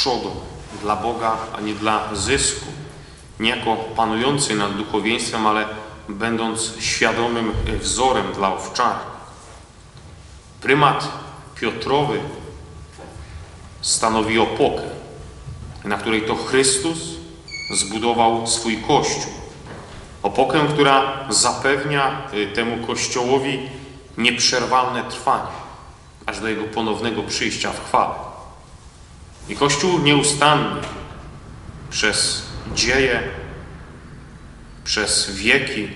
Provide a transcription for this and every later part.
przodu dla Boga, a nie dla zysku. Nie jako panujący nad duchowieństwem, ale będąc świadomym wzorem dla owczarni. Prymat Piotrowy stanowi opokę, na której to Chrystus zbudował swój Kościół. Opokę, która zapewnia y, temu Kościołowi nieprzerwalne trwanie, aż do jego ponownego przyjścia w chwale. I Kościół nieustannie przez dzieje, przez wieki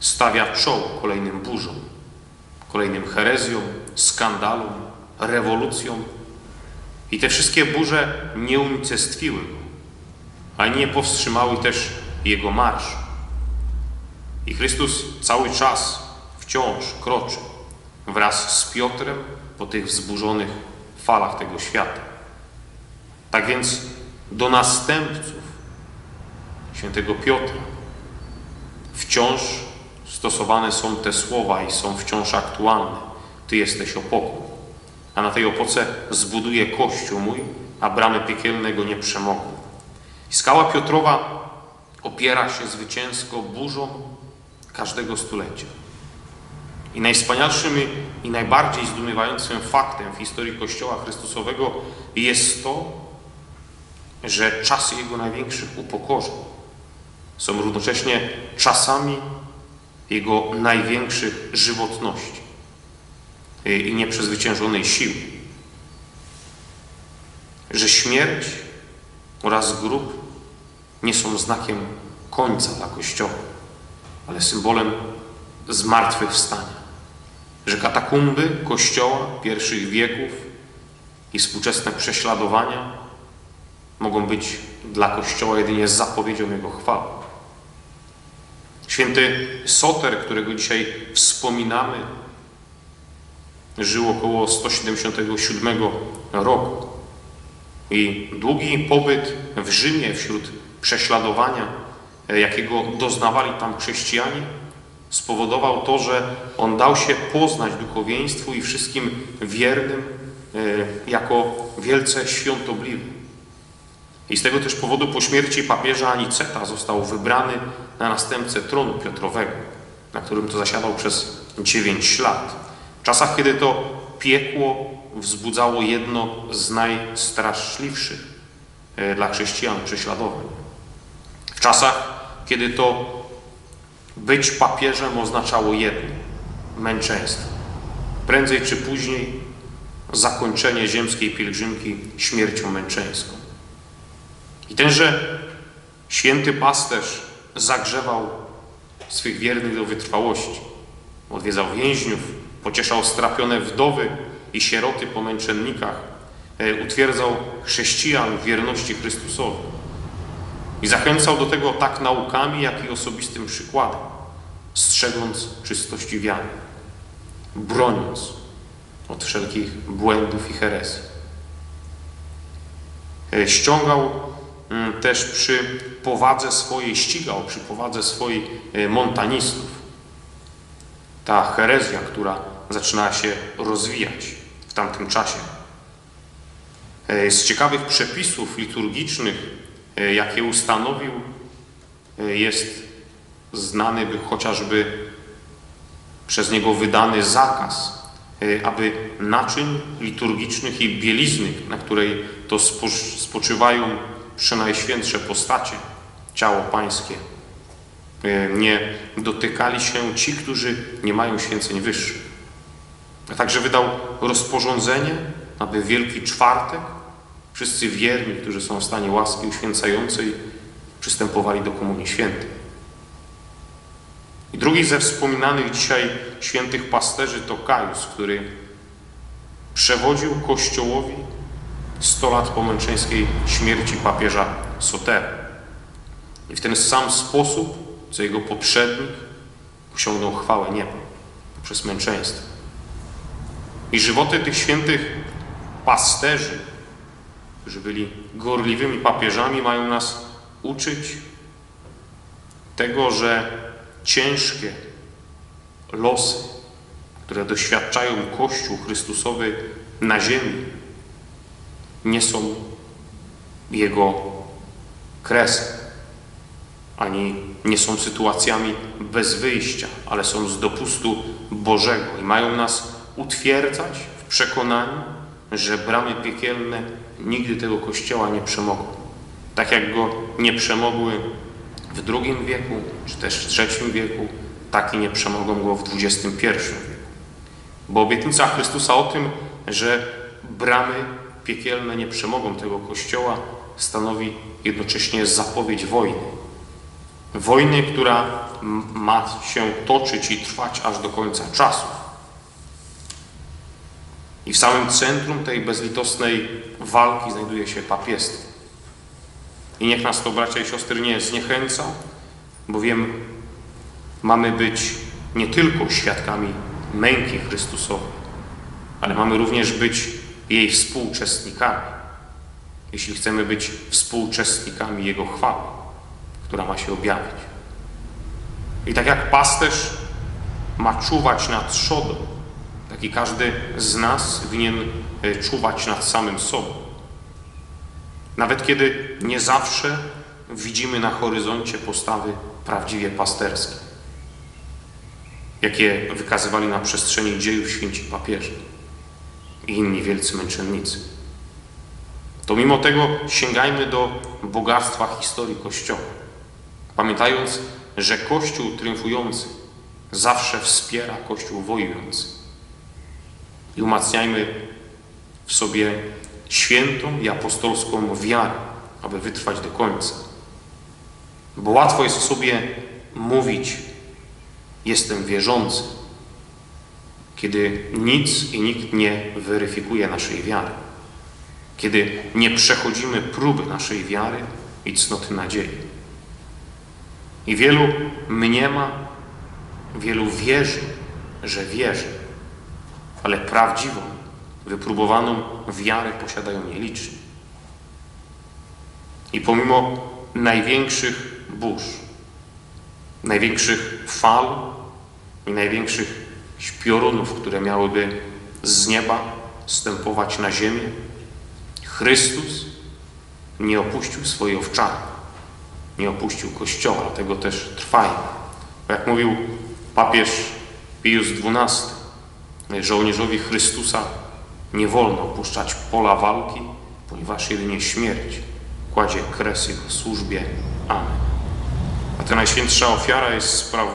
stawia czoło kolejnym burzom, kolejnym herezjom, skandalom, rewolucjom. I te wszystkie burze nie unicestwiły go, ale nie powstrzymały też jego marszu. I Chrystus cały czas wciąż kroczy wraz z Piotrem po tych wzburzonych falach tego świata. Tak więc do następców świętego Piotra wciąż stosowane są te słowa i są wciąż aktualne. Ty jesteś opoką, a na tej opoce zbuduję Kościół mój, a bramy piekielne go nie przemogą. I skała Piotrowa opiera się zwycięsko burzą każdego stulecia. I najwspanialszym i najbardziej zdumiewającym faktem w historii Kościoła Chrystusowego jest to, że czasy Jego największych upokorzeń są równocześnie czasami Jego największych żywotności i nieprzezwyciężonej siły. Że śmierć oraz grób nie są znakiem końca dla Kościoła, ale symbolem zmartwychwstania. Że katakumby Kościoła pierwszych wieków i współczesne prześladowania mogą być dla Kościoła jedynie zapowiedzią Jego chwały. Święty Soter, którego dzisiaj wspominamy, żył około 177 roku. I długi pobyt w Rzymie wśród prześladowania, jakiego doznawali tam chrześcijanie, spowodował to, że on dał się poznać duchowieństwu i wszystkim wiernym e, jako wielce świątobliwy. I z tego też powodu po śmierci papieża Aniceta został wybrany na następcę tronu Piotrowego, na którym to zasiadał przez 9 lat. W czasach, kiedy to piekło wzbudzało jedno z najstraszliwszych e, dla chrześcijan prześladowań. W czasach, kiedy to być papieżem oznaczało jedno męczeństwo. Prędzej czy później zakończenie ziemskiej pielgrzymki śmiercią męczeńską. I tenże święty pasterz zagrzewał swych wiernych do wytrwałości. Odwiedzał więźniów, pocieszał strapione wdowy i sieroty po męczennikach, e, utwierdzał chrześcijan w wierności Chrystusowi. I zachęcał do tego tak naukami, jak i osobistym przykładem, strzegąc czystości wiary, broniąc od wszelkich błędów i herezji. E, ściągał też przy powadze swojej, ścigał przy powadze swojej e, montanistów. Ta herezja, która zaczynała się rozwijać w tamtym czasie. E, z ciekawych przepisów liturgicznych, jakie ustanowił, jest znany by chociażby przez niego wydany zakaz aby naczyń liturgicznych i bielizny, na której to spoczywają przenajświętsze postacie, ciało pańskie, y, nie dotykali się ci, którzy nie mają święceń wyższych. A także wydał rozporządzenie, aby Wielki Czwartek wszyscy wierni, którzy są w stanie łaski uświęcającej, przystępowali do Komunii Świętej. I drugi ze wspominanych dzisiaj świętych pasterzy to Kajus, który przewodził Kościołowi 100 lat po męczeńskiej śmierci papieża Sotera. I w ten sam sposób, co jego poprzednik, osiągnął chwałę nieba przez męczeństwo. I żywoty tych świętych pasterzy, którzy byli gorliwymi papieżami, mają nas uczyć tego, że ciężkie losy, które doświadczają Kościół Chrystusowy na ziemi, nie są Jego kresem, ani nie są sytuacjami bez wyjścia, ale są z dopustu Bożego i mają nas utwierdzać w przekonaniu, że bramy piekielne nigdy tego Kościoła nie przemogą. Tak jak go nie przemogły w II wieku, czy też w III wieku, tak i nie przemogą go w XXI wieku. Bo obietnica Chrystusa o tym, że bramy piekielne nie przemogą tego Kościoła, stanowi jednocześnie zapowiedź wojny. Wojny, która ma się toczyć i trwać aż do końca czasów. I w samym centrum tej bezlitosnej walki znajduje się papiestwo. I niech nas to, bracia i siostry, nie zniechęca, bowiem mamy być nie tylko świadkami męki Chrystusowej, ale mamy również być jej współuczestnikami, jeśli chcemy być współuczestnikami Jego chwały, która ma się objawić. I tak jak pasterz ma czuwać nad trzodą, tak i każdy z nas winien e, czuwać nad samym sobą. Nawet kiedy nie zawsze widzimy na horyzoncie postawy prawdziwie pasterskie, jakie wykazywali na przestrzeni dziejów święci papieże i inni wielcy męczennicy. To mimo tego sięgajmy do bogactwa historii Kościoła, pamiętając, że Kościół triumfujący zawsze wspiera Kościół wojujący. I umacniajmy w sobie świętą i apostolską wiarę, aby wytrwać do końca. Bo łatwo jest sobie mówić, jestem wierzący, kiedy nic i nikt nie weryfikuje naszej wiary, kiedy nie przechodzimy próby naszej wiary i cnoty nadziei. I wielu mniema, wielu wierzy, że wierzy, ale prawdziwą, wypróbowaną wiarę posiadają nieliczni. I pomimo największych burz, największych fal i największych śpiorunów, które miałyby z nieba stępować na ziemię, Chrystus nie opuścił swojej owczary, nie opuścił Kościoła, dlatego też trwajmy. Jak mówił papież Pius XII, żołnierzowi Chrystusa nie wolno opuszczać pola walki, ponieważ jedynie śmierć kładzie kres jego służbie. Amen. A ta najświętsza ofiara jest sprawą